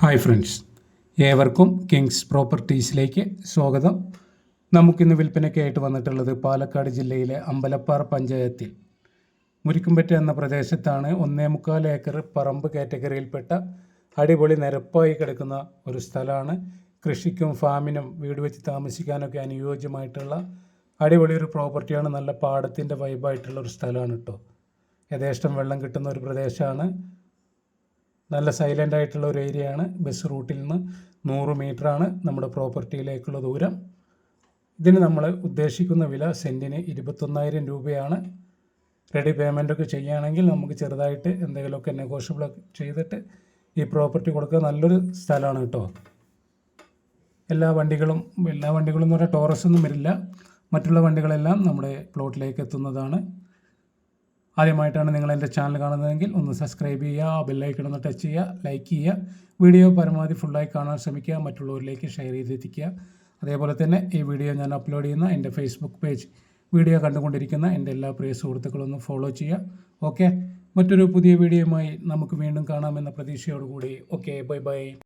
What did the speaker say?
Hi friends. ഏവർക്കും Kings പ്രോപ്പർട്ടീസിലേക്ക് സ്വാഗതം. നമുക്കിന്ന് വിൽപ്പനയ്ക്കായിട്ട് വന്നിട്ടുള്ളത് പാലക്കാട് ജില്ലയിലെ അമ്പലപ്പാറ പഞ്ചായത്തിൽ. മുരിക്കുംപറ്റ എന്ന പ്രദേശത്താണ് ഒന്നേ മുക്കാൽ ഏക്കർ പറമ്പ് കാറ്റഗറിയിൽപ്പെട്ട അടിപൊളി നിരപ്പായി കിടക്കുന്ന ഒരു സ്ഥലമാണ്. കൃഷിക്കും ഫാമിനും വീട് വെച്ച് താമസിക്കാനൊക്കെ അനുയോജ്യമായിട്ടുള്ള അടിപൊളി ഒരു പ്രോപ്പർട്ടിയാണ്. നല്ല പാടത്തിന്റെ വൈബായിട്ടുള്ള ഒരു സ്ഥലമാണ് കേട്ടോ യഥേഷ്ടം വെള്ളം കിട്ടുന്ന ഒരു പ്രദേശമാണ്. നല്ല സൈലന്റ് ആയിട്ടുള്ള ഒരു ഏരിയ ആണ്. ബസ് റൂട്ടിൽ നിന്ന് നൂറ് ആണ് നമ്മുടെ പ്രോപ്പർട്ടിയിലേക്കുള്ള ദൂരം. ഇതിന് നമ്മൾ ഉദ്ദേശിക്കുന്ന വില സെന്റിന് ഇരുപത്തൊന്നായിരം രൂപയാണ്. റെഡി പേയ്മെന്റൊക്കെ ചെയ്യുകയാണെങ്കിൽ നമുക്ക് ചെറുതായിട്ട് എന്തെങ്കിലുമൊക്കെ നെഗോഷ്യബിൾ ചെയ്തിട്ട് ഈ പ്രോപ്പർട്ടി കൊടുക്കുക. നല്ലൊരു സ്ഥലമാണ് കേട്ടോ. എല്ലാ വണ്ടികളും എല്ലാ വണ്ടികളും എന്ന് പറഞ്ഞാൽ ടോറസ് ഒന്നും വരില്ല. മറ്റുള്ള വണ്ടികളെല്ലാം നമ്മുടെ പ്ലോട്ടിലേക്ക് എത്തുന്നതാണ്. ആദ്യമായിട്ടാണ് നിങ്ങൾ എന്റെ ചാനൽ കാണുന്നതെങ്കിൽ ഒന്ന് സബ്സ്ക്രൈബ് ചെയ്യുക ബെല്ലൈക്കൺ ഒന്ന് ടച്ച് ചെയ്യുക ലൈക്ക് ചെയ്യുക. വീഡിയോ പരമാവധി ഫുള്ളായി കാണാൻ ശ്രമിക്കുക മറ്റുള്ളവരിലേക്ക് ഷെയർ ചെയ്തെത്തിക്കുക. അതേപോലെ തന്നെ ഈ വീഡിയോ ഞാൻ അപ്ലോഡ് ചെയ്യുന്ന എന്റെ ഫേസ്ബുക്ക് പേജ് വീഡിയോ കണ്ടുകൊണ്ടിരിക്കുന്ന എന്റെ എല്ലാ പ്രിയ സുഹൃത്തുക്കളും ഒന്ന് ഫോളോ ചെയ്യുക. ഓക്കെ മറ്റൊരു പുതിയ വീഡിയോയുമായി നമുക്ക് വീണ്ടും കാണാമെന്ന പ്രതീക്ഷയോടുകൂടി. Okay bye bye